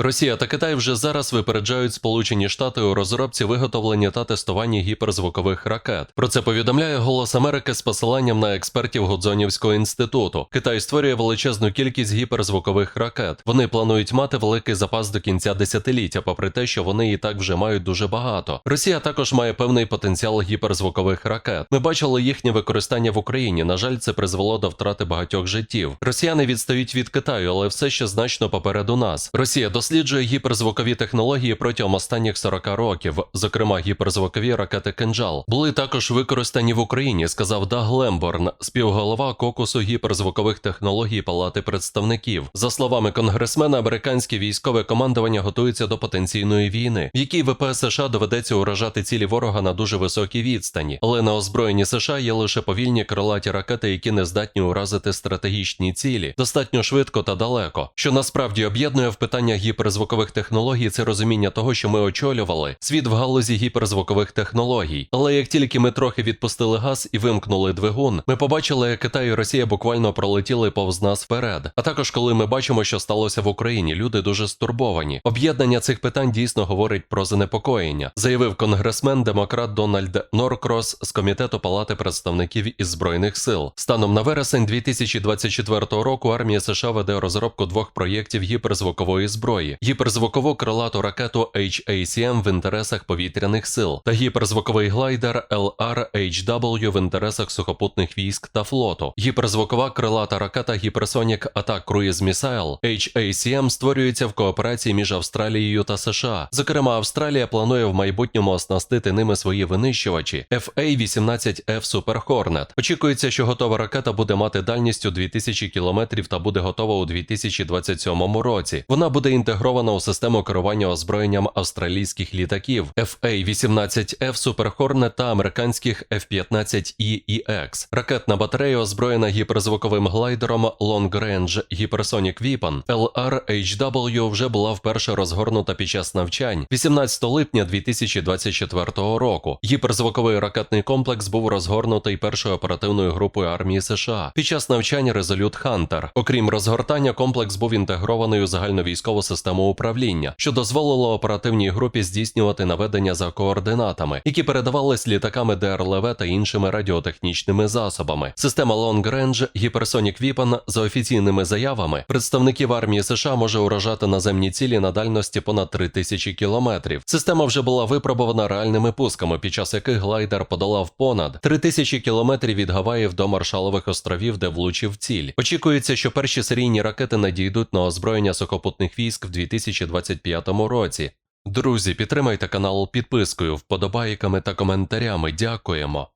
Росія та Китай вже зараз випереджають Сполучені Штати у розробці виготовлення та тестуванні гіперзвукових ракет. Про це повідомляє Голос Америки з посиланням на експертів Гудзонівського інституту. Китай створює величезну кількість гіперзвукових ракет. Вони планують мати великий запас до кінця десятиліття, попри те, що вони і так вже мають дуже багато. Росія також має певний потенціал гіперзвукових ракет. Ми бачили їхнє використання в Україні. На жаль, це призвело до втрати багатьох життів. Росіяни відстають від Китаю, але все ще значно попереду нас. Росія досліджує гіперзвукові технології протягом останніх 40 років, зокрема гіперзвукові ракети «Кинджал». були також використані в Україні, сказав Даг Лемборн, співголова кокусу гіперзвукових технологій Палати представників. За словами конгресмена, американське військове командування готується до потенційної війни, в якій ВПС США доведеться уражати цілі ворога на дуже високій відстані. Але на озброєнні США є лише повільні крилаті ракети, які не здатні уразити стратегічні цілі достатньо швидко та далеко, що насправді об'єднує в питаннях гіперзвукових технологій це розуміння того, що ми очолювали світ в галузі гіперзвукових технологій. Але як тільки ми трохи відпустили газ і вимкнули двигун, ми побачили, як Китай і Росія буквально пролетіли повз нас вперед. А також коли ми бачимо, що сталося в Україні, люди дуже стурбовані. Об'єднання цих питань дійсно говорить про занепокоєння, заявив конгресмен демократ Дональд Норкрос з комітету Палати представників із збройних сил. Станом на вересень 2024 року армія США веде розробку двох проєктів гіперзвукової зброї: гіперзвукову крилату ракету HACM в інтересах повітряних сил та гіперзвуковий глайдер LR-HW в інтересах сухопутних військ та флоту. Гіперзвукова крилата ракета Hypersonic Attack Cruise Missile HACM створюється в кооперації між Австралією та США. Зокрема, Австралія планує в майбутньому оснастити ними свої винищувачі FA-18F Super Hornet. Очікується, що готова ракета буде мати дальність у 2000 км та буде готова у 2027 році. Вона буде інтегрована у систему керування озброєнням австралійських літаків FA-18F Super Hornet та американських F-15E EX. Ракетна батарея озброєна гіперзвуковим глайдером Long Range Hypersonic Weapon LR-HW вже була вперше розгорнута під час навчань 18 липня 2024 року. Гіперзвуковий ракетний комплекс був розгорнутий першою оперативною групою армії США під час навчання Resolute Hunter. Окрім розгортання, комплекс був інтегрований у загальновійськову систему управління, що дозволило оперативній групі здійснювати наведення за координатами, які передавались літаками ДРЛВ та іншими радіотехнічними засобами. Система Long Range Hypersonic Weapon за офіційними заявами представників армії США може уражати наземні цілі на дальності понад 3000 кілометрів. Система вже була випробована реальними пусками, під час яких глайдер подолав понад 3000 кілометрів від Гаваїв до Маршалових островів, де влучив ціль. Очікується, що перші серійні ракети надійдуть на озброєння сухопутних військ в 2025 році. Друзі, підтримайте канал підпискою, вподобайками та коментарями. Дякуємо.